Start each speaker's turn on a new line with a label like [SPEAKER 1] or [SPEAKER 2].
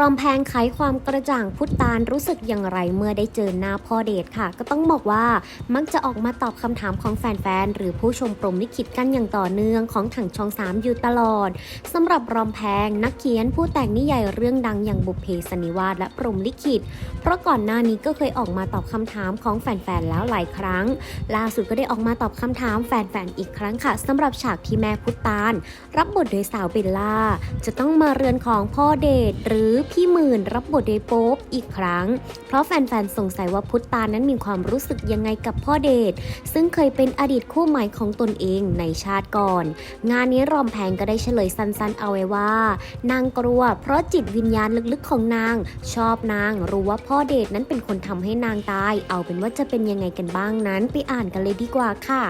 [SPEAKER 1] รอมแพงไขความกระจ่างพุทธตาลรู้สึกอย่างไรเมื่อได้เจอหน้าพ่อเดชค่ะ ก็ต้องบอกว่ามักจะออกมาตอบคำถามของแฟนๆหรือผู้ชมปรมลิขิตกันอย่างต่อเนื่องของถังช่อง3อยู่ตลอดสำหรับรอมแพงนักเขียนผู้แต่งนิยายเรื่องดังอย่างบุพเพสนิวาสและปรมลิขิต เพราะก่อนหน้านี้ก็เคยออกมาตอบคำถามของแฟนๆแล้วหลายครั้ง ล่าสุดก็ได้ออกมาตอบคำถามแฟนๆอีกครั้งค่ะสำหรับฉากที่แม่พุทธตาลรับบทโดยสาวเบลล่าจะต้องมาเรือนของพ่อเดชหรือพี่หมื่นรับบทโดยโป๊ปอีกครั้ง เพราะแฟนๆ สงสัยว่าพุทธานั้นมีความรู้สึกยังไงกับพ่อเดช ซึ่งเคยเป็นอดีตคู่หมายของตนเองในชาติก่อน งานนี้รอมแพงก็ได้เฉลยสั้นๆ เอาไว้ว่า นางกลัว เพราะจิตวิญญาณลึกๆของนาง ชอบนางรู้ว่าพ่อเดชนั้นเป็นคนทำให้นางตาย เอาเป็นว่าจะเป็นยังไงกันบ้างนั้น ไปอ่านกันเลยดีกว่าค่ะ